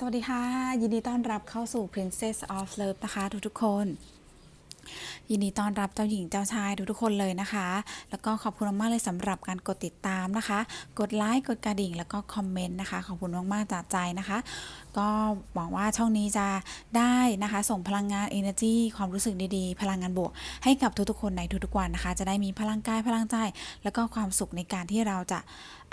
สวัสดีค่ะ ยินดีต้อนรับเข้าสู่ Princess of Love นะคะ ทุกๆคน ยินดีต้อนรับเจ้าหญิงเจ้าชายทุกๆคนเลยนะคะ แล้วก็ขอบคุณมากๆเลยสำหรับการกดติดตามนะคะ กดไลค์กดกระดิ่งแล้วก็คอมเมนต์นะคะ ขอบคุณมากๆจากใจนะคะ ก็หวังว่าช่องนี้จะได้นะคะ ส่งพลังงาน energy ความรู้สึกดีๆ พลังงานบวก ให้กับทุกๆคนในทุกๆวันนะคะ จะได้มีพลังกายพลังใจ แล้วก็ความสุขในการที่เราจะ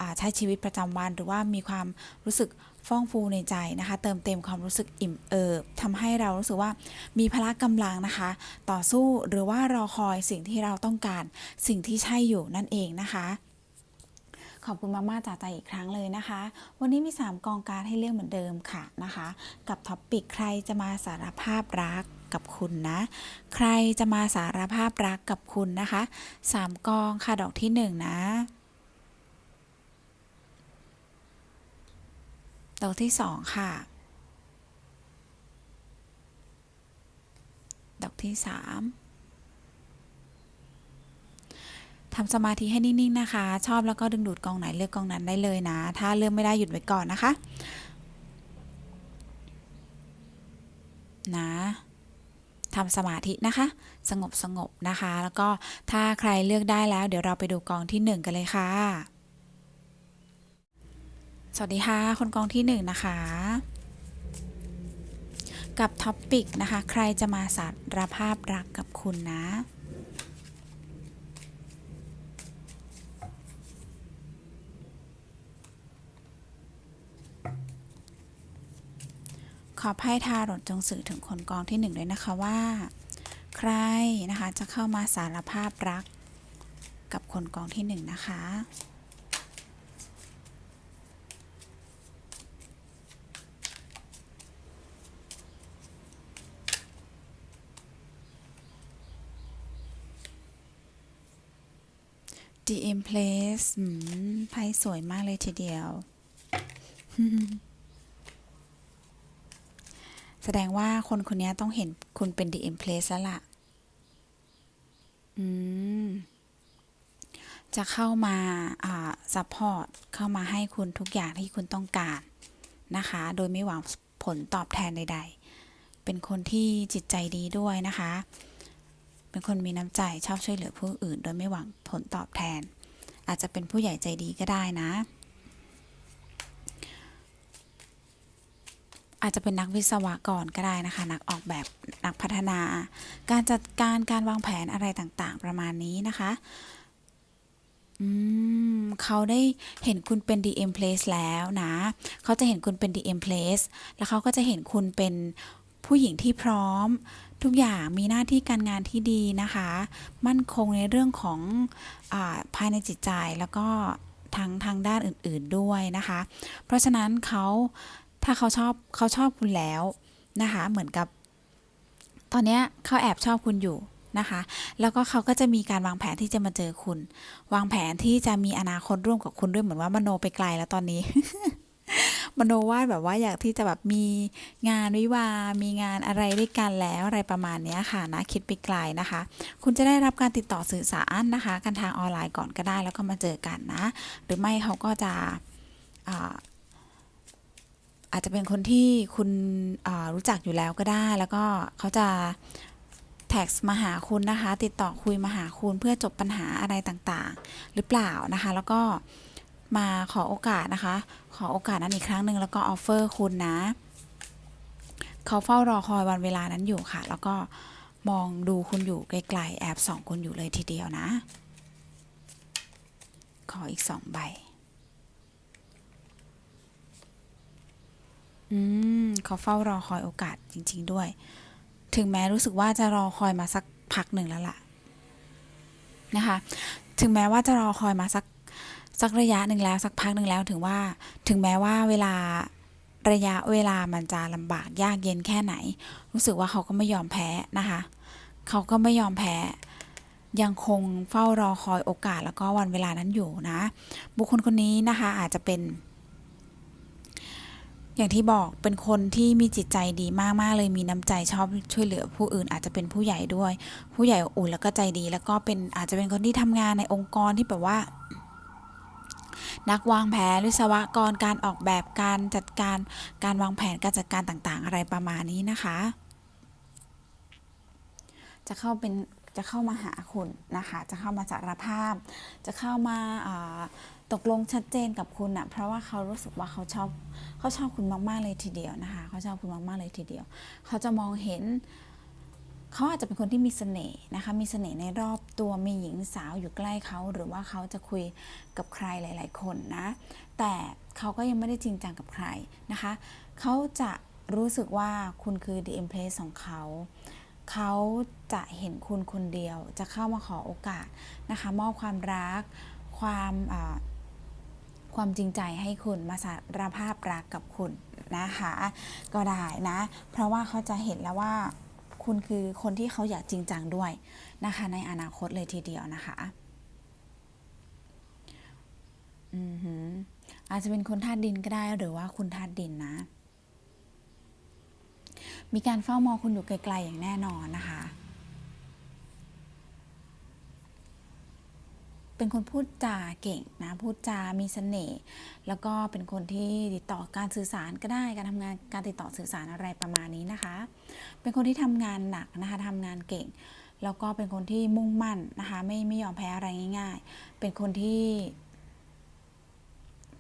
าใช้ชีวิตประจำวัน หรือว่ามีความรู้สึก ฟ่องฟูในใจนะคะ เติมเต็มความรู้สึกอิ่มเอิบทำให้เรารู้สึกว่ามีพละกำลังนะคะ ต่อสู้หรือว่ารอคอยสิ่งที่เราต้องการ สิ่งที่ใช่อยู่นั่นเองนะคะขอบคุณมากๆจาใจอีกครั้งเลยนะคะ วันนี้มี 3 กองการให้เลือกเหมือนเดิมค่ะนะคะ กับท็อปปิกใครจะมาสารภาพรักกับคุณนะ ใครจะมาสารภาพรักกับคุณนะคะ 3 กองค่ะดอกที่ 1 นะ ดอกที่ 2 ค่ะ ดอกที่ 3 ทำสมาธิให้นิ่งๆนะคะ ชอบแล้วก็ดึงดูดกองไหนเลือกกองนั้นได้เลยนะ ถ้าเลือกไม่ได้หยุดไว้ก่อนนะคะ นะทำสมาธินะคะ สงบสงบนะคะ แล้วก็ถ้าใครเลือกได้แล้ว เดี๋ยวเราไปดูกองที่หนึ่งกันเลยค่ะ สวัสดีค่ะ คนกองที่หนึ่งนะคะ กับท็อปปิกนะคะ ใครจะมาสารภาพรักกับคุณนะ ขอไพ่ทารดจงสื่อถึงคนกองที่หนึ่งด้วยนะคะว่า ใครนะคะจะเข้ามาสารภาพรักกับคนกองที่หนึ่งนะคะ DM Place ไพ่สวยมากเลยทีเดียว แสดงว่าคนคนนี้ต้องเห็นคุณเป็น DM Place แล้วล่ะ อืม จะเข้ามา อ่าซัพพอร์ต เข้ามาให้คุณทุกอย่างที่คุณต้องการนะคะ โดยไม่หวังผลตอบแทนใด ๆ เป็นคนที่จิตใจดีด้วยนะคะ เป็นคนมีน้ำใจชอบช่วยเหลือผู้อื่น โดยไม่หวังผลตอบแทน อาจจะเป็นผู้ใหญ่ใจดีก็ได้นะ อาจจะเป็นนักวิศวกรก็ได้นะคะ นักออกแบบนักพัฒนา การจัดการการวางแผนอะไรต่างๆ ประมาณนี้นะคะอืมเขาได้เห็นคุณเป็น DM Place แล้วนะ เขาจะเห็นคุณเป็น DM Place แล้วเขาก็จะเห็นคุณเป็น ผู้หญิงที่พร้อม ทุกอย่างมีหน้าที่การงานที่ดีนะคะ มั่นคงในเรื่องของอภายในจิตใจแล้วก็ทางทางด้านอื่น ๆด้วยนะคะ เพราะฉะนั้นเขาถ้าเขาชอบเขาชอบคุณแล้วนะคะ เหมือนกับ ตอนนี้เขาแอบชอบคุณอยู่นะคะ แล้วก็เขาก็จะมีการวางแผนที่จะมาเจอคุณ วางแผนที่จะมีอนาคตร่วมกับคุณด้วยเหมือนว่ามโนไปไกลแล้วตอนนี้ มโนว่าแบบว่าอยากที่จะแบบมีงานวิวา มีงานอะไรด้วยกันแล้วอะไรประมาณนี้ค่ะนะคิดไปไกลนะคะ คุณจะได้รับการติดต่อสื่อสารนะคะ กันทางออนไลน์ก่อนก็ได้แล้วก็มาเจอกันนะ หรือไม่เขาก็จะอาอาจจะเป็นคนที่คุณรู้จักอยู่แล้วก็ได้ แล้วก็เขาจะแท็กมาหาคุณนะคะ ติดต่อคุยมาหาคุณเพื่อจบปัญหาอะไรต่างๆ หรือเปล่านะคะ แล้วก็ มาขอโอกาสนะคะ ขอโอกาสนั้นอีกครั้งหนึ่งแล้วก็ออฟเฟอร์คุณนะ เขาเฝ้ารอคอยวันเวลานั้นอยู่ค่ะ แล้วก็มองดูคุณอยู่ไกลๆแอบส่องคุณอยู่เลยทีเดียวนะ ขออีกสองใบ อืมเขาเฝ้ารอคอยโอกาสจริง ๆด้วย ถึงแม้รู้สึกว่าจะรอคอยมาสักพักหนึ่งแล้วล่ะนะคะ ถึงแม้ว่าจะรอคอยมาสัก สักระยะหนึ่งแล้วสักพักหนึ่งแล้วถึงว่าถึงแม้ว่าเวลาระยะเวลามันจะลำบากยากเย็นแค่ไหน รู้สึกว่าเขาก็ไม่ยอมแพ้นะคะเขาก็ไม่ยอมแพ้ยังคงเฝ้ารอคอยโอกาสแล้วก็วันเวลานั้นอยู่นะ บุคคลคนนี้นะคะอาจจะเป็น อย่างที่บอกเป็นคนที่มีจิตใจดีมาก ๆ เลยมีน้ำใจชอบช่วยเหลือผู้อื่น อาจจะเป็นผู้ใหญ่ด้วย ผู้ใหญ่อุ่นแล้วก็ใจดี แล้วก็เป็นอาจจะเป็นคนที่ทำงานในองค์กรที่แบบว่า นักวางแผนวิศวกรการออกแบบการจัดการการวางแผนการจัดการต่างๆ อะไรประมาณนี้นะคะ จะเข้าเป็นจะเข้ามาหาคุณนะคะ จะเข้ามาสารภาพ จะเข้ามาตกลงชัดเจนกับคุณอะเพราะว่าเขารู้สึกว่าเขาชอบเขาชอบคุณมากๆเลยทีเดียวนะคะ เขาชอบคุณมากๆเลยทีเดียว เขาจะมองเห็น เขาอาจจะเป็นคนที่มีเสน่ห์นะคะ มีเสน่ห์ในรอบตัวมีหญิงสาวอยู่ใกล้เขาหรือว่าเขาจะคุยกับใครหลาย ๆ คนนะ แต่เขาก็ยังไม่ได้จริงจังกับใครนะคะ เขาจะรู้สึกว่าคุณคือ the empress ของเขา เขาจะเห็นคุณคนเดียว จะเข้ามาขอโอกาสนะคะ มอบความรัก ความความจริงใจให้คุณมาสารภาพรักกับคุณนะคะ ก็ได้นะ เพราะว่าเขาจะเห็นแล้วว่า คุณคือคนที่เขาอยากจริงจังด้วยนะคะ ในอนาคตเลยทีเดียวนะคะอือหืออาจจะเป็นคนธาตุดินก็ได้หรือว่าคุณธาตุดินนะ มีการเฝ้ามองคุณอยู่ไกลๆอย่างแน่นอนนะคะ เป็นคนพูดจาเก่งนะพูดจามีเสน่ห์แล้วก็เป็นคนที่ติดต่อการสื่อสารก็ได้การทำงานการติดต่อสื่อสารอะไรประมาณนี้นะคะ เป็นคนที่ทำงานหนักนะคะทำงานเก่ง แล้วก็เป็นคนที่มุ่งมั่นนะคะไม่ไม่ยอมแพ้อะไรง่าย ๆ เป็นคนที่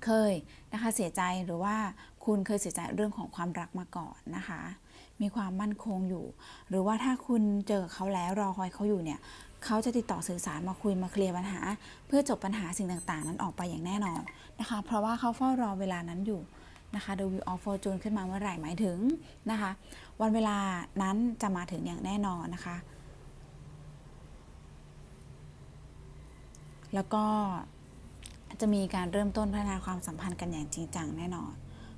เคยนะคะเสียใจหรือว่าคุณเคยเสียใจเรื่องของความรักมาก่อนนะคะ มีความมั่นคงอยู่ หรือว่าถ้าคุณเจอเขาแล้วรอคอยเขาอยู่เนี่ย เขาจะติดต่อสื่อสารมาคุยมาเคลียร์ปัญหา เพื่อจบปัญหาสิ่งต่างๆ นั้นออกไปอย่างแน่นอนนะคะ เพราะว่าเขาเฝ้ารอเวลานั้นอยู่นะคะ The Wheel of Fortune ขึ้นมาเมื่อไหร่หมายถึงนะคะ วันเวลานั้นจะมาถึงอย่างแน่นอนนะคะ แล้วก็จะมีการเริ่มต้นพัฒนาความสัมพันธ์กันอย่างจริงจังแน่นอน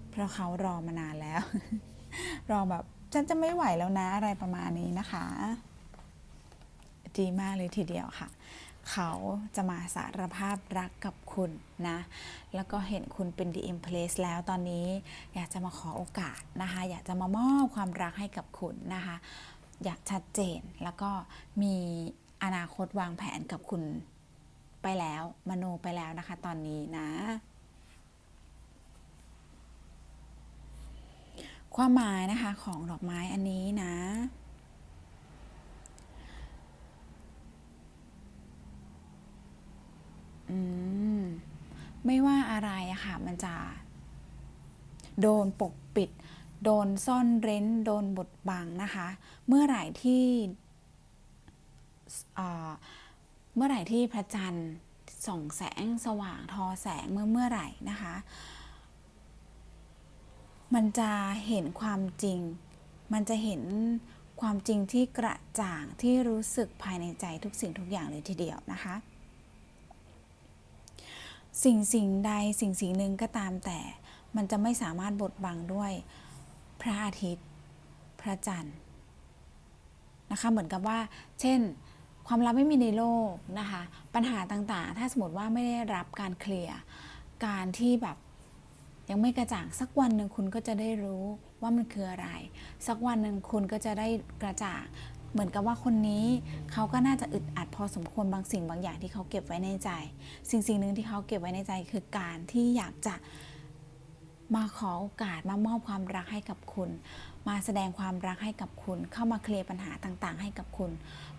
เพราะเขารอมานานแล้ว รอแบบฉันจะไม่ไหวแล้วนะอะไรประมาณนี้นะคะ ดีมากเลยทีเดียวค่ะ เขาจะมาสารภาพรักกับคุณนะ แล้วก็เห็นคุณเป็น the empress แล้วตอนนี้อยากจะมาขอโอกาสนะคะ อยากจะมามอบความรักให้กับคุณนะคะ อยากชัดเจนแล้วก็มีอนาคตวางแผนกับคุณไปแล้วมโนไปแล้วนะคะ ตอนนี้นะ ความหมายนะคะของดอกไม้อันนี้นะ อืมไม่ว่าอะไรอะค่ะ มันจะโดนปกปิด โดนซ่อนเร้น โดนบดบังนะคะ เมื่อไหร่ที่เมื่อไหร่ที่พระจันทร์ส่องแสงสว่างทอแสงเมื่อเมื่อไหร่นะคะ มันจะเห็นความจริง มันจะเห็นความจริงที่กระจ่างที่รู้สึกภายในใจทุกสิ่งทุกอย่างเลยทีเดียวนะคะ สิ่งสิ่งใดสิ่งสิ่งหนึ่งก็ตามแต่มันจะไม่สามารถบดบังด้วยพระอาทิตย์ พระจันทร์นะคะเหมือนกับว่า เช่น ความลับไม่มีในโลกนะคะปัญหาต่างๆ ถ้าสมมติว่าไม่ได้รับการเคลียร์การที่แบบยังไม่กระจ่างสักวันหนึ่งคุณก็จะได้รู้ว่ามันคืออะไร สักวันหนึ่งคุณก็จะได้กระจ่าง เหมือนกับว่าคนนี้เขาก็น่าจะอึดอัดพอสมควรบางสิ่งบางอย่างที่เขาเก็บไว้ในใจ สิ่งสิ่งหนึ่งที่เขาเก็บไว้ในใจคือการที่อยากจะมาขอโอกาสมามอบความรักให้กับคุณ มาแสดงความรักให้กับคุณ เข้ามาเคลียร์ปัญหาต่างๆ ให้กับคุณ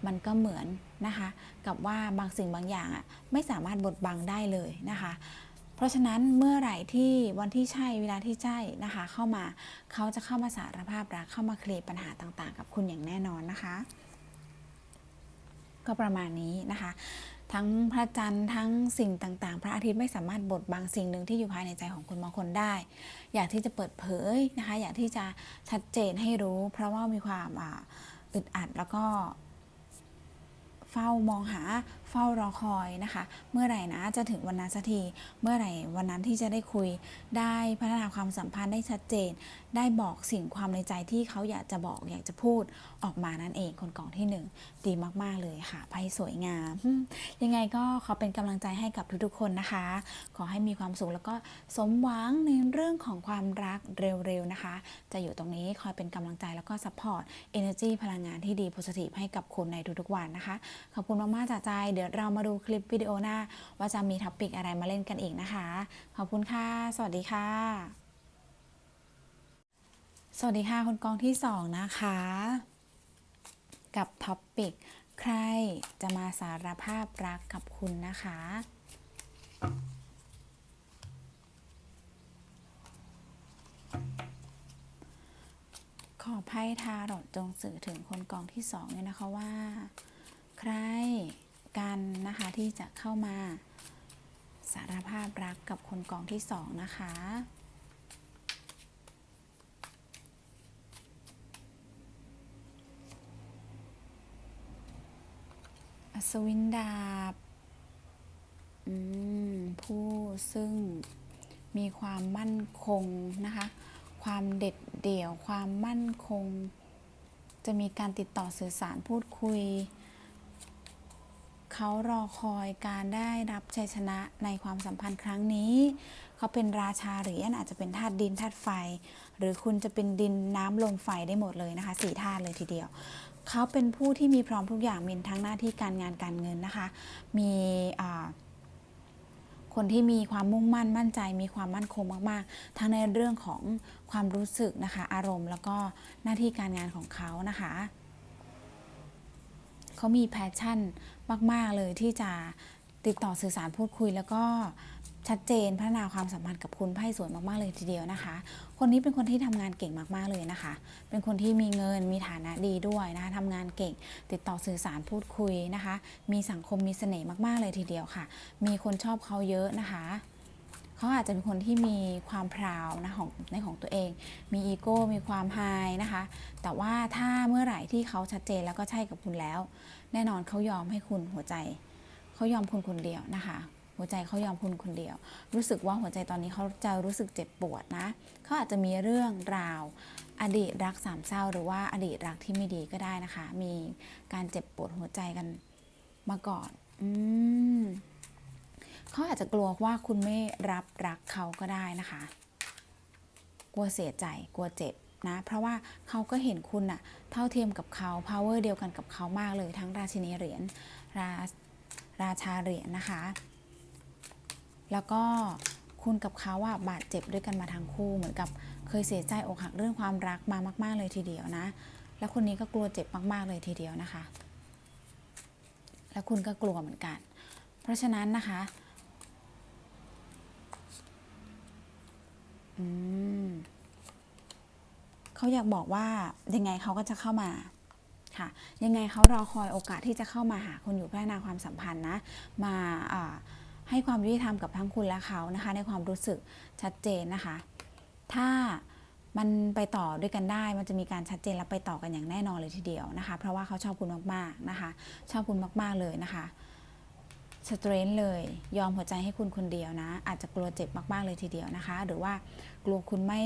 มันก็เหมือนนะคะ กับว่าบางสิ่งบางอย่างอะไม่สามารถบดบังได้เลยนะคะ เพราะฉะนั้นเมื่อไหร่ที่วันที่ใช่เวลาที่ใช่นะคะ เข้ามาเขาจะเข้ามาสารภาพรักเข้ามาเคลียร์ปัญหาต่างๆ กับคุณอย่างแน่นอนนะคะ ก็ประมาณนี้นะคะ ทั้งพระจันทร์ทั้งสิ่งต่างๆ พระอาทิตย์ไม่สามารถบดบังสิ่งหนึ่งที่อยู่ภายในใจของคุณบางคนได้ อยากที่จะเปิดเผยนะคะ อยากที่จะชัดเจนให้รู้ เพราะว่ามีความอ,อึดอัดแล้วก็เฝ้ามองหาเฝ้ารอคอยนะคะ เมื่อไหร่นะจะถึงวันนั้นสักที เมื่อไหร่วันนั้นที่จะได้คุย ได้พัฒนาความสัมพันธ์ได้ชัดเจน ได้บอกสิ่งความในใจที่เขาอยากจะบอกอยากจะพูดออกมานั่นเองคนกล่องที่หนึ่งดีมาก ๆ เลยค่ะไพ่สวยงาม ยังไงก็ขอเป็นกำลังใจให้กับทุกๆคนนะคะ ขอให้มีความสุขแล้วก็สมหวังในเรื่องของความรักเร็วๆนะคะ จะอยู่ตรงนี้คอยเป็นกำลังใจแล้วก็ซัพพอร์ต energy พลังงานที่ดี positive ให้กับคุณในทุกๆวันนะคะ ขอบคุณมากๆจากใจเดี๋ยวเรามาดูคลิปวิดีโอหน้า ว่าจะมีท็อปิกอะไรมาเล่นกันอีกนะคะ ขอบคุณค่ะ สวัสดีค่ะสวัสดีค่ะคุณกองที่สองนะคะ กับท็อปิกใครจะมาสารภาพรักกับคุณนะคะ ขอไพ่ทาโรดจงสื่อถึงคนกองที่สองเนี่ยนะคะว่า ใคร กันนะคะที่จะเข้ามาสารภาพรักกับคนกองที่สองนะคะ อัศวินดาบอืมผู้ซึ่งมีความมั่นคงนะคะ ความเด็ดเดี่ยว ความมั่นคง จะมีการติดต่อสื่อสารพูดคุย เขารอคอยการได้รับชัยชนะในความสัมพันธ์ครั้งนี้ เขาเป็นราชาหรียญอาจจะเป็นธาตุดินธาตุไฟ หรือคุณจะเป็นดินน้ำลมไฟได้หมดเลยนะคะสี่ธาตุเลยทีเดียว เขาเป็นผู้ที่มีพร้อมทุกอย่างมีทั้งหน้าที่การงานการเงินนะคะ มีคนที่มีความมุ่งมั่นมั่นใจ มีความมั่นคงมาก ๆ ทั้งในเรื่องของความรู้สึกนะคะ อารมณ์แล้วก็หน้าที่การงานของเขานะคะ เขามีแพชชั่นมาก ๆ เลยที่จะติดต่อสื่อสารพูดคุย แล้วก็ชัดเจนพัฒนาความสัมพันธ์กับคุณไพ่สวยมาก ๆ เลยทีเดียวนะคะ คนนี้เป็นคนที่ทำงานเก่งมาก ๆ เลยนะคะ เป็นคนที่มีเงินมีฐานะดีด้วยนะคะทำงานเก่ง ติดต่อสื่อสารพูดคุยนะคะ มีสังคมมีเสน่ห์มาก ๆ เลยทีเดียวค่ะ มีคนชอบเขาเยอะนะคะ เขาอาจจะเป็นคนที่มีความพราวนะของในของตัวเอง มีอีโก้มีความไฮนะคะ แต่ว่าถ้าเมื่อไหร่ที่เขาชัดเจนแล้วก็ใช่กับคุณแล้ว แน่นอนเขายอมให้คุณหัวใจเขายอมคุณคนเดียวนะคะ หัวใจเขายอมคุณคนเดียว รู้สึกว่าหัวใจตอนนี้เขาจะรู้สึกเจ็บปวดนะเขาอาจจะมีเรื่องราวอดีตรักสามเศร้า หรือว่าอดีตรักที่ไม่ดีก็ได้นะคะ มีการเจ็บปวดหัวใจกันมาก่อน อืม เขาอาจจะกลัวว่าคุณไม่รับรักเขาก็ได้นะคะ กลัวเสียใจกลัวเจ็บนะ เพราะว่าเขาก็เห็นคุณอะเท่าเทียมกับเขา power เดียวกันกับเขามากเลยทั้งราชินีเหรียญราราชาเหรียญนะคะ แล้วก็คุณกับเขาอะบาดเจ็บด้วยกันมาทั้งคู่เหมือนกับเคยเสียใจอกหักเรื่องความรักมามาก ๆ เลยทีเดียวนะ แล้วคนนี้ก็กลัวเจ็บมาก ๆ เลยทีเดียวนะคะ แล้วคุณก็กลัวเหมือนกัน เพราะฉะนั้นนะคะ อืม เขาอยากบอกว่ายังไงเขาก็จะเข้ามาค่ะ ยังไงเขารอคอยโอกาสที่จะเข้ามาหาคุณอยู่พัฒนาความสัมพันธ์นะมาอ่าให้ความยุติธรรมกับทั้งคุณและเขานะคะ ในความรู้สึกชัดเจนนะคะ ถ้ามันไปต่อด้วยกันได้ มันจะมีการชัดเจนและไปต่อกันอย่างแน่นอนเลยทีเดียวนะคะ เพราะว่าเขาชอบคุณมากๆนะคะ ชอบคุณมากๆเลยนะคะ สเตรนเลยยอมหัวใจให้คุณคนเดียวนะ อาจจะกลัวเจ็บมาก ๆ เลยทีเดียวนะคะ หรือว่ากลัวคุณไม่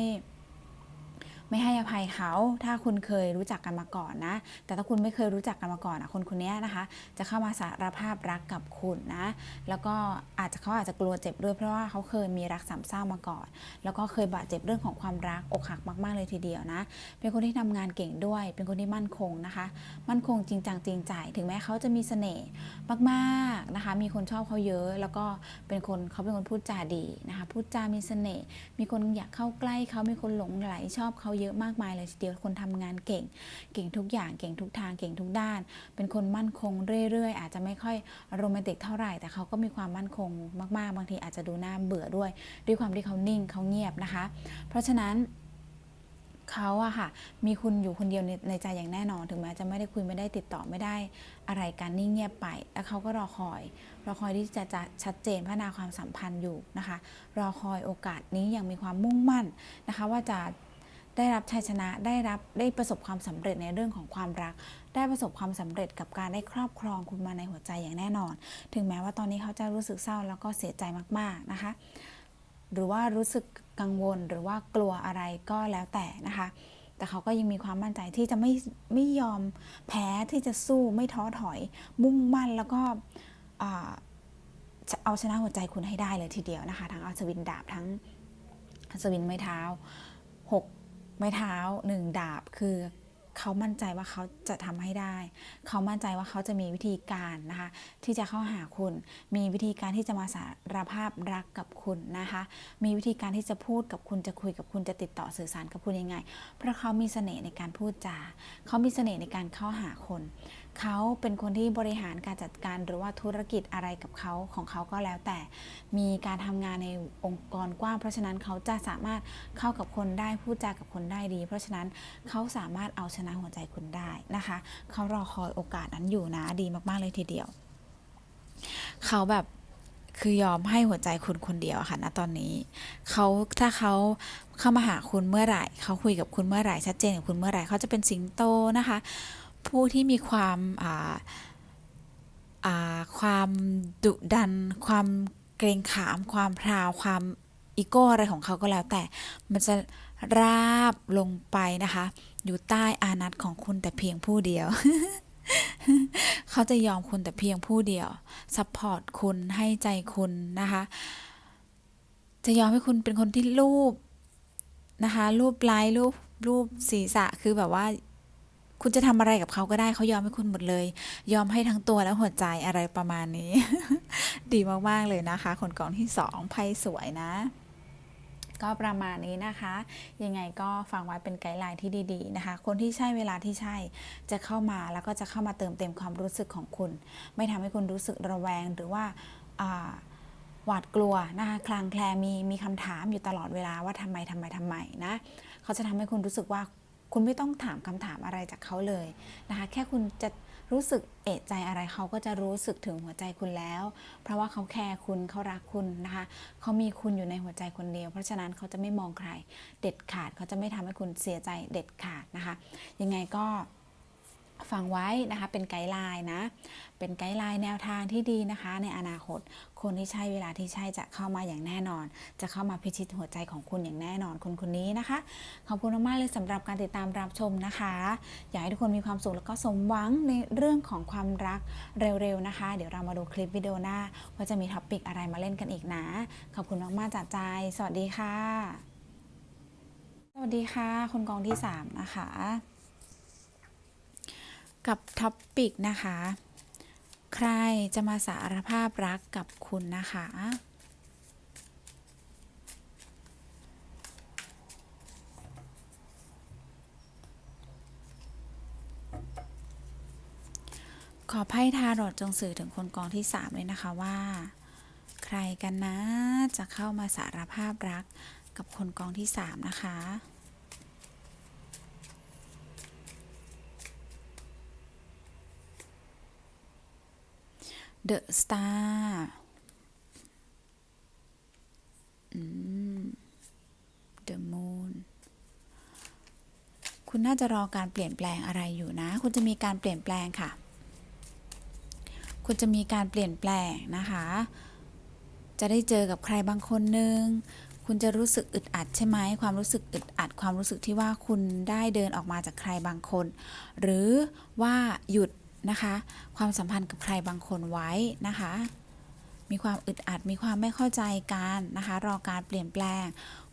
ไม่ให้อภัยเขาถ้าคุณเคยรู้จักกันมาก่อนนะ แต่ถ้าคุณไม่เคยรู้จักกันมาก่อนอะคนคนนี้นะคะ จะเข้ามาสารภาพรักกับคุณนะ แล้วก็อาจจะเขาอาจจะกลัวเจ็บด้วยเพราะว่าเขาเคยมีรักสามเศร้ามาก่อน แล้วก็เคยบาดเจ็บเรื่องของความรักอกหักมากๆเลยทีเดียวนะ เป็นคนที่ทำงานเก่งด้วย เป็นคนที่มั่นคงนะคะ มั่นคงจริงจังจริงใจถึงแม้เขาจะมีเสน่ห์มากๆนะคะ มีคนชอบเขาเยอะแล้วก็เป็นคนเขาเป็นคนพูดจาดีนะคะ พูดจามีเสน่ห์มีคนอยากเข้าใกล้เขามีคนหลงไหลชอบเขาเเยอะมากมายเลยทีเดียวคนทำงานเก่ง เก่งทุกอย่างเก่งทุกทางเก่งทุกด้าน เป็นคนมั่นคงเรื่อยๆ อาจจะไม่ค่อยโรแมนติกเท่าไหร่ แต่เขาก็มีความมั่นคงมากๆ บางทีอาจจะดูน่าเบื่อด้วย ด้วยความที่เขานิ่งเขาเงียบนะคะ เพราะฉะนั้นเขาอะค่ะ มีคุณอยู่คนเดียวในในใจอย่างแน่นอน ถึงแม้จะไม่ได้คุยไม่ได้ติดต่อไม่ได้อะไรกันนิ่งเงียบไป แล้วเขาก็รอคอย รอคอยที่จะจะชัดเจนพัฒนาความสัมพันธ์อยู่นะคะ รอคอยโอกาสนี้อย่างมีความมุ่งมั่นนะคะ ว่าจะ ได้รับชัยชนะได้รับได้ประสบความสำเร็จในเรื่องของความรัก ได้ประสบความสำเร็จกับการได้ครอบครองคุณมาในหัวใจอย่างแน่นอน ถึงแม้ว่าตอนนี้เขาจะรู้สึกเศร้าแล้วก็เสียใจมากๆนะคะ หรือว่ารู้สึกกังวลหรือว่ากลัวอะไรก็แล้วแต่นะคะ แต่เขาก็ยังมีความมั่นใจที่จะไม่ไม่ยอมแพ้ที่จะสู้ไม่ท้อถอย มุ่งมั่นแล้วก็เอาชนะหัวใจคุณให้ได้เลยทีเดียวนะคะ ทั้งอัศวินดาบทั้งอัศวินไม้เท้าหก ไม้เท้าหนึ่งดาบคือเขามั่นใจว่าเขาจะทำให้ได้ เขามั่นใจว่าเขาจะมีวิธีการนะคะ ที่จะเข้าหาคุณ มีวิธีการที่จะมาสารภาพรักกับคุณนะคะ มีวิธีการที่จะพูดกับคุณจะคุยกับคุณจะติดต่อสื่อสารกับคุณยังไง เพราะเขามีเสน่ห์ในการพูดจาเขามีเสน่ห์ในการเข้าหาคน เขาเป็นคนที่บริหารการจัดการหรือว่าธุรกิจอะไรกับเขาของเขาก็แล้วแต่มีการทำงานในองค์กรกว้าง เพราะฉะนั้นเขาจะสามารถเข้ากับคนได้พูดจากับคนได้ดี เพราะฉะนั้นเขาสามารถเอาชนะหัวใจคุณได้นะคะเขารอคอยโอกาสนั้นอยู่นะดีมากๆเลยทีเดียว เขาแบบคือยอมให้หัวใจคุณคนเดียวค่ะณตอนนี้เขาถ้าเขาเข้ามาหาคุณเมื่อไหร่เขาคุยกับคุณเมื่อไหร่ชัดเจนกับคุณเมื่อไหร่เขาจะเป็นสิงโตนะคะ ผู้ที่มีความความดุดัน ความเกรงขาม ความพราว ความอีโก้อะไรของเขาก็แล้วแต่ มันจะราบลงไปนะคะ อยู่ใต้อานัตของคุณแต่เพียงผู้เดียว เขาจะยอมคุณแต่เพียงผู้เดียว ซัพพอร์ตคุณให้ใจคุณนะคะ จะยอมให้คุณเป็นคนที่รูปนะคะ รูปไล้รูปรูปศีรษะ คือแบบว่า คุณจะทำอะไรกับเขาก็ได้เขายอมให้คุณหมดเลย ยอมให้ทั้งตัวและหัวใจอะไรประมาณนี้ ดีมากๆเลยนะคะคนกองที่สองไพ่สวยนะ ก็ประมาณนี้นะคะ ยังไงก็ฟังไว้เป็นไกด์ไลน์ที่ดี ๆ นะคะ คนที่ใช่เวลาที่ใช่จะเข้ามาแล้วก็จะเข้ามาเติมเต็มความรู้สึกของคุณ ไม่ทำให้คุณรู้สึกระแวงหรือว่าหวาดกลัวนะคะคลางแคลมีมีคำถามอยู่ตลอดเวลาว่าทำไมทำไมทำไมนะ เขาจะทำให้คุณรู้สึกว่า คุณไม่ต้องถามคำถามอะไรจากเขาเลยนะคะ แค่คุณจะรู้สึกเอะใจอะไรเขาก็จะรู้สึกถึงหัวใจคุณแล้ว เพราะว่าเขาแคร์คุณเขารักคุณนะคะเขามีคุณอยู่ในหัวใจคนเดียว เพราะฉะนั้นเขาจะไม่มองใคร เด็ดขาดเขาจะไม่ทำให้คุณเสียใจเด็ดขาดนะคะ ยังไงก็ ฟังไว้นะคะเป็นไกด์ไลน์นะ เป็นไกด์ไลน์แนวทางที่ดีนะคะ ในอนาคต คนที่ใช่เวลาที่ใช่จะเข้ามาอย่างแน่นอน จะเข้ามาพิชิตหัวใจของคุณอย่างแน่นอนคนคนนี้นะคะ ขอบคุณมากๆเลยสำหรับการติดตามรับชมนะคะ อยากให้ทุกคนมีความสุขแล้วก็สมหวังในเรื่องของความรักเร็วๆนะคะ เดี๋ยวเรามาดูคลิปวิดีโอหน้า ว่าจะมีท็อปิกอะไรมาเล่นกันอีกนะ ขอบคุณมากๆจากใจ สวัสดีค่ะ สวัสดีค่ะ คนกองที่ 3 นะคะ กับท็อปปิกนะคะ ใครจะมาสารภาพรักกับคุณนะคะ ขอไพ่ทาโรดจงสื่อถึงคนกองที่ 3 เลยนะคะว่า ใครกันนะ จะเข้ามาสารภาพรักกับคนกองที่ 3 นะคะ The Star The Moon คุณน่าจะรอการเปลี่ยนแปลงอะไรอยู่นะ คุณจะมีการเปลี่ยนแปลงค่ะ คุณจะมีการเปลี่ยนแปลงนะคะ จะได้เจอกับใครบางคนหนึ่งคุณจะรู้สึกอึดอัดใช่ไหมความรู้สึกอึดอัด ความรู้สึกที่ว่าคุณได้เดินออกมาจากใครบางคน หรือว่าหยุด นะคะ ความสัมพันธ์กับใครบางคนไว้นะคะ มีความอึดอัดมีความไม่เข้าใจกันนะคะ รอการเปลี่ยนแปลง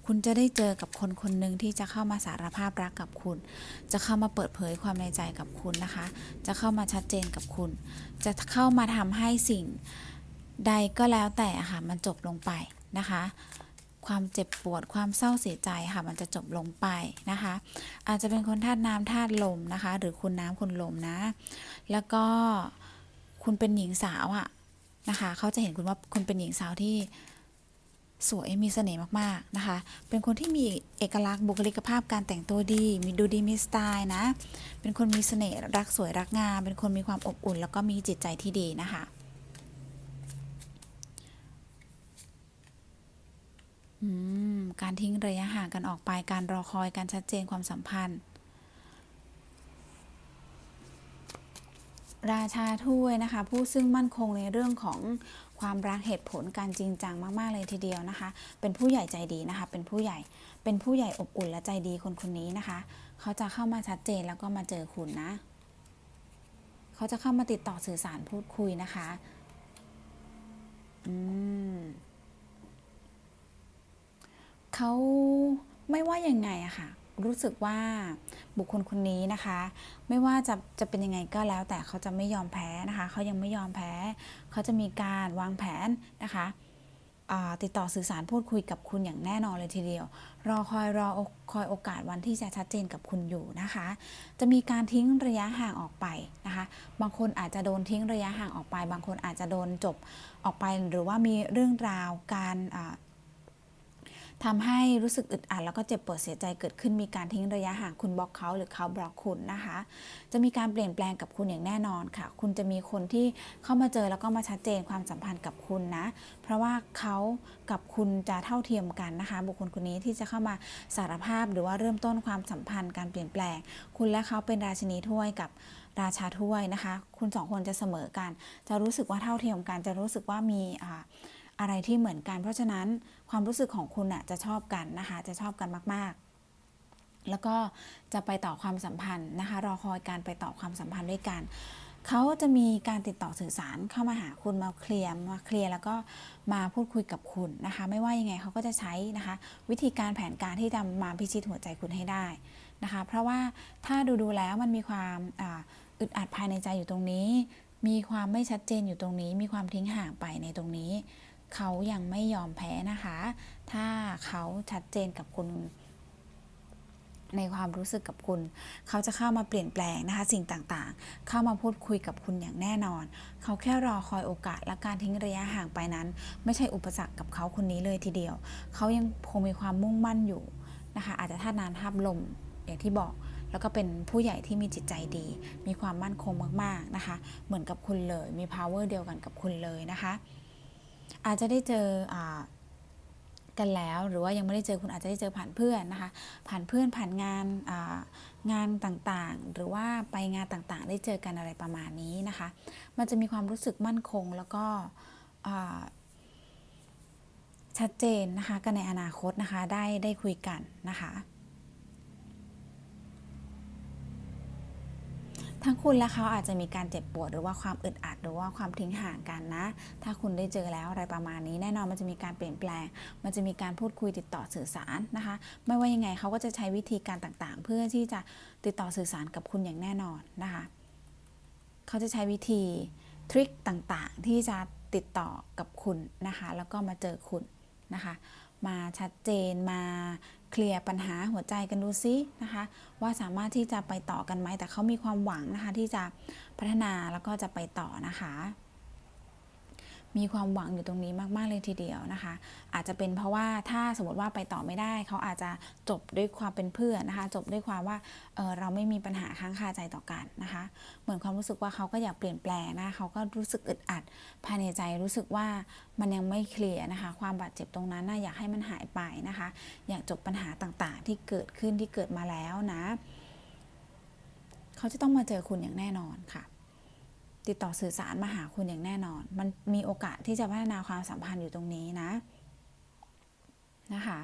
คุณจะได้เจอกับคนคนหนึ่งที่จะเข้ามาสารภาพรักกับคุณ จะเข้ามาเปิดเผยความในใจกับคุณนะคะ จะเข้ามาชัดเจนกับคุณ จะเข้ามาทำให้สิ่งใดก็แล้วแต่ค่ะมันจบลงไปนะคะ ความเจ็บปวดความเศร้าเสียใจค่ะ มันจะจบลงไปนะคะ อาจจะเป็นคนธาตุน้ำธาตุลมนะคะ หรือคุณน้ำคุณลมนะ แล้วก็คุณเป็นหญิงสาวอะนะคะ เขาจะเห็นคุณว่าคุณเป็นหญิงสาวที่สวยมีเสน่ห์มาก ๆ นะคะ เป็นคนที่มีเอกลักษณ์บุคลิกภาพการแต่งตัวดี มีดูดีมีสไตล์นะ เป็นคนมีเสน่ห์รักสวยรักงาม เป็นคนมีความอบอุ่น แล้วก็มีจิตใจที่ดีนะคะ อืม การทิ้งระยะห่างกันออกไป การรอคอยการชัดเจนความสัมพันธ์ ราชาถ้วยนะคะ ผู้ซึ่งมั่นคงในเรื่องของความรักเหตุผลการจริงจังมากๆเลยทีเดียวนะคะ เป็นผู้ใหญ่ใจดีนะคะ เป็นผู้ใหญ่ เป็นผู้ใหญ่อบอุ่นและใจดีคนคนนี้นะคะ เขาจะเข้ามาชัดเจนแล้วก็มาเจอคุณนะ เขาจะเข้ามาติดต่อสื่อสารพูดคุยนะคะ อืม เขาไม่ว่ายังไงอะค่ะ รู้สึกว่าบุคคลคนนี้นะคะ ไม่ว่าจะจะเป็นยังไงก็แล้ว แต่เขาจะไม่ยอมแพ้นะคะ เขายังไม่ยอมแพ้ เขาจะมีการวางแผนนะคะติดต่อสื่อสารพูดคุยกับคุณอย่างแน่นอนเลยทีเดียว รอคอยรอคอยโอกาสวันที่จะชัดเจนกับคุณอยู่นะคะ จะมีการทิ้งระยะห่างออกไปนะคะ บางคนอาจจะโดนทิ้งระยะห่างออกไป บางคนอาจจะโดนจบออกไป หรือว่ามีเรื่องราวการ อ่าทำให้รู้สึกอึดอัดแล้วก็เจ็บปวดเสียใจเกิดขึ้นมีการทิ้งระยะห่างคุณบล็อกเขาหรือเขาบล็อกคุณนะคะ จะมีการเปลี่ยนแปลงกับคุณอย่างแน่นอนค่ะ คุณจะมีคนที่เข้ามาเจอแล้วก็มาชัดเจนความสัมพันธ์กับคุณนะ เพราะว่าเขากับคุณจะเท่าเทียมกันนะคะ บุคคลคนนี้ที่จะเข้ามาสารภาพหรือว่าเริ่มต้นความสัมพันธ์การเปลี่ยนแปลง คุณและเขาเป็นราชินีถ้วยกับราชาถ้วยนะคะ คุณสองคนจะเสมอกัน จะรู้สึกว่าเท่าเทียมกัน จะรู้สึกว่ามีอะไรที่เหมือนกัน เพราะฉะนั้น ความรู้สึกของคุณน่ะจะชอบกันนะคะ จะชอบกันมาก ๆ แล้วก็จะไปต่อความสัมพันธ์นะคะ รอคอยการไปต่อความสัมพันธ์ด้วยกันเขาจะมีการติดต่อสื่อสารเข้ามาหาคุณมาเคลียร์มาเคลียร์แล้วก็มาพูดคุยกับคุณนะคะ ไม่ว่ายังไงเขาก็จะใช้นะคะ วิธีการแผนการที่จะมาพิชิตหัวใจคุณให้ได้นะคะ เพราะว่าถ้าดูดูแล้วมันมีความออึดอัดภายในใจอยู่ตรงนี้ มีความไม่ชัดเจนอยู่ตรงนี้ มีความทิ้งห่างไปในตรงนี้ เขายังไม่ยอมแพ้นะคะ ถ้าเขาชัดเจนกับคุณในความรู้สึกกับคุณ เขาจะเข้ามาเปลี่ยนแปลงนะคะ สิ่งต่างๆ เข้ามาพูดคุยกับคุณอย่างแน่นอน เขาแค่รอคอยโอกาสและการทิ้งระยะห่างไปนั้น ไม่ใช่อุปสรรคกับเขาคนนี้เลยทีเดียว เขายังคงมีความมุ่งมั่นอยู่นะคะ อาจจะท่านานท่าตุลมอย่างที่บอก แล้วก็เป็นผู้ใหญ่ที่มีจิตใจดี มีความมั่นคงมากๆนะคะ เหมือนกับคุณเลย มี power เดียวกันกับคุณเลยนะคะ อาจจะได้เจออกันแล้วหรือว่ายังไม่ได้เจอคุณอาจจะได้เจอผ่านเพื่อนนะคะ ผ่านเพื่อนผ่านงานงานต่างๆ หรือว่าไปงานต่างๆ ได้เจอกันอะไรประมาณนี้นะคะ มันจะมีความรู้สึกมั่นคงแล้วก็ชัดเจนนะคะกันในอนาคตนะคะได้ได้คุยกันนะคะ ทั้งคุณและเขาอาจจะมีการเจ็บปวดหรือว่าความอึดอัดหรือว่าความทิ้งห่างกันนะ ถ้าคุณได้เจอแล้วอะไรประมาณนี้ แน่นอนมันจะมีการเปลี่ยนแปลง มันจะมีการพูดคุยติดต่อสื่อสารนะคะ ไม่ว่ายังไงเขาก็จะใช้วิธีการต่างๆ เพื่อที่จะติดต่อสื่อสารกับคุณอย่างแน่นอนนะคะเขาจะใช้วิธีทริคต่างๆ ที่จะติดต่อกับคุณนะคะ แล้วก็มาเจอคุณ นะคะ มาชัดเจนมาเคลียร์ปัญหาหัวใจกันดูซินะคะ ว่าสามารถที่จะไปต่อกันไหมแต่เขามีความหวังนะคะ ที่จะพัฒนาแล้วก็จะไปต่อนะคะ มีความหวังอยู่ตรงนี้มาก ๆ เลยทีเดียวนะคะ อาจจะเป็นเพราะว่าถ้าสมมติว่าไปต่อไม่ได้ เขาอาจจะจบด้วยความเป็นเพื่อนนะคะ จบด้วยความว่าเออเราไม่มีปัญหาค้างคาใจต่อกันนะคะ เหมือนความรู้สึกว่าเขาก็อยากเปลี่ยนแปลงนะเขาก็รู้สึกอึดอัดภายในใจรู้สึกว่ามันยังไม่เคลียร์นะคะ ความบาดเจ็บตรงนั้นนะอยากให้มันหายไปนะคะ อยากจบปัญหาต่างๆ ที่เกิดขึ้นที่เกิดมาแล้วนะ เขาจะต้องมาเจอคุณอย่างแน่นอนค่ะ ติดต่อสื่อสารมาหาคุณอย่างแน่นอน มันมีโอกาสที่จะพัฒนาความสัมพันธ์อยู่ตรงนี้นะ นะคะ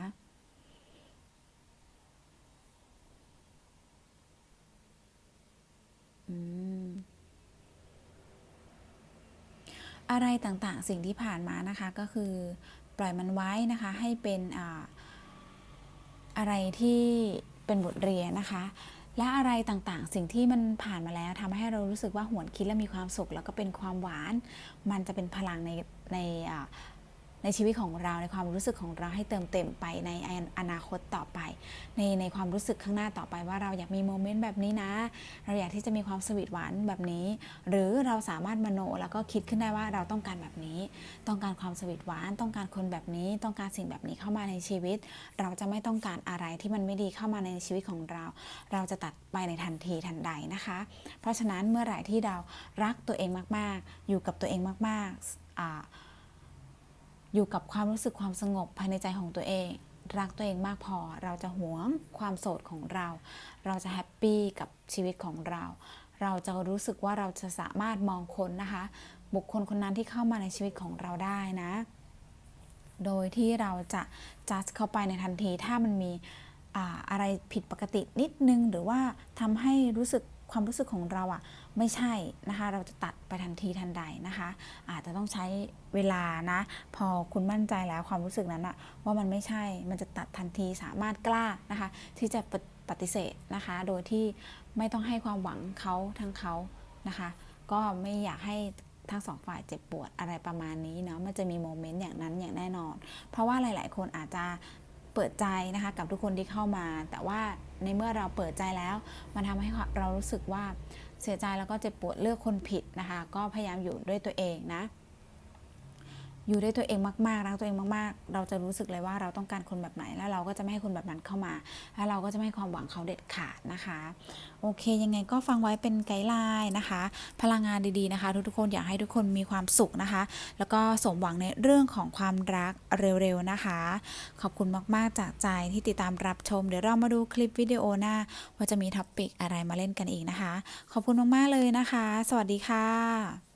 อืม อะไรต่างๆ สิ่งที่ผ่านมานะคะ ก็คือปล่อยมันไว้นะคะ ให้เป็นอ่าอะไรที่เป็นบทเรียนนะคะ และอะไรต่างๆ สิ่งที่มันผ่านมาแล้วทำให้เรารู้สึกว่าหวนคิดและมีความสุข แล้วก็เป็นความหวาน มันจะเป็นพลังในในอ่า ในชีวิตของเราในความรู้สึกของเราให้เติมเต็มไปในอนาคตต่อไป ในในความรู้สึกข้างหน้าต่อไปว่าเราอยากมีโมเมนต์แบบนี้นะ เราอยากที่จะมีความสวีทหวานแบบนี้ หรือเราสามารถมโนแล้วก็คิดขึ้นได้ว่าเราต้องการแบบนี้ ต้องการความสวีทหวาน ต้องการคนแบบนี้ ต้องการสิ่งแบบนี้เข้ามาในชีวิต เราจะไม่ต้องการอะไรที่มันไม่ดีเข้ามาในชีวิตของเรา เราจะตัดไปในทันทีทันใดนะคะ เพราะฉะนั้นเมื่อไหร่ที่เรารักตัวเองมาก ๆ อยู่กับตัวเองมาก ๆ อ่า อยู่กับความรู้สึกความสงบภายในใจของตัวเอง รักตัวเองมากพอ เราจะหวงความโสดของเรา เราจะแฮปปี้กับชีวิตของเรา เราจะรู้สึกว่าเราจะสามารถมองคนนะคะ บุคคลคนนั้นที่เข้ามาในชีวิตของเราได้นะ โดยที่เราจะจัดเข้าไปในทันที ถ้ามันมีอะไรผิดปกตินิดนึง หรือว่าทำให้รู้สึกความรู้สึกของเราอะ่ะ ไม่ใช่นะคะ เราจะตัดไปทันทีทันใดนะคะ อาจจะต้องใช้เวลานะ พอคุณมั่นใจแล้วความรู้สึกนั้นอะว่ามันไม่ใช่ มันจะตัดทันทีสามารถกล้านะคะ ที่จะปปฏิเสธนะคะ โดยที่ไม่ต้องให้ความหวังเขาทั้งเขานะคะ ก็ไม่อยากให้ทั้งสองฝ่ายเจ็บปวดอะไรประมาณนี้เนาะมันจะมีโมเมนต์อย่างนั้นอย่างแน่นอน เพราะว่าหลาย ๆ คนอาจจะเปิดใจนะคะกับทุกคนที่เข้ามา แต่ว่าในเมื่อเราเปิดใจแล้ว มันทำให้เรารู้สึกว่า เสียใจแล้วก็เจ็บปวดเลือกคนผิดนะคะ ก็พยายามอยู่ด้วยตัวเองนะ อยู่ด้วยตัวเองมากๆรักตัวเองมากๆ เราจะรู้สึกเลยว่าเราต้องการคนแบบไหน แล้วเราก็จะไม่ให้คนแบบนั้นเข้ามา แล้วเราก็จะไม่ให้ความหวังเขาเด็ดขาดนะคะ โอเค ยังไงก็ฟังไว้เป็นไกด์ไลน์นะคะ พลังงานดีๆนะคะ ทุกๆคนอยากให้ทุกคนมีความสุขนะคะ แล้วก็สมหวังในเรื่องของความรักเร็วๆนะคะ ขอบคุณมากๆจากใจที่ติดตามรับชม เดี๋ยวเรามาดูคลิปวิดีโอหน้า ว่าจะมีท็อปิกอะไรมาเล่นกันอีกนะคะ ขอบคุณมากๆเลยนะคะ สวัสดีค่ะ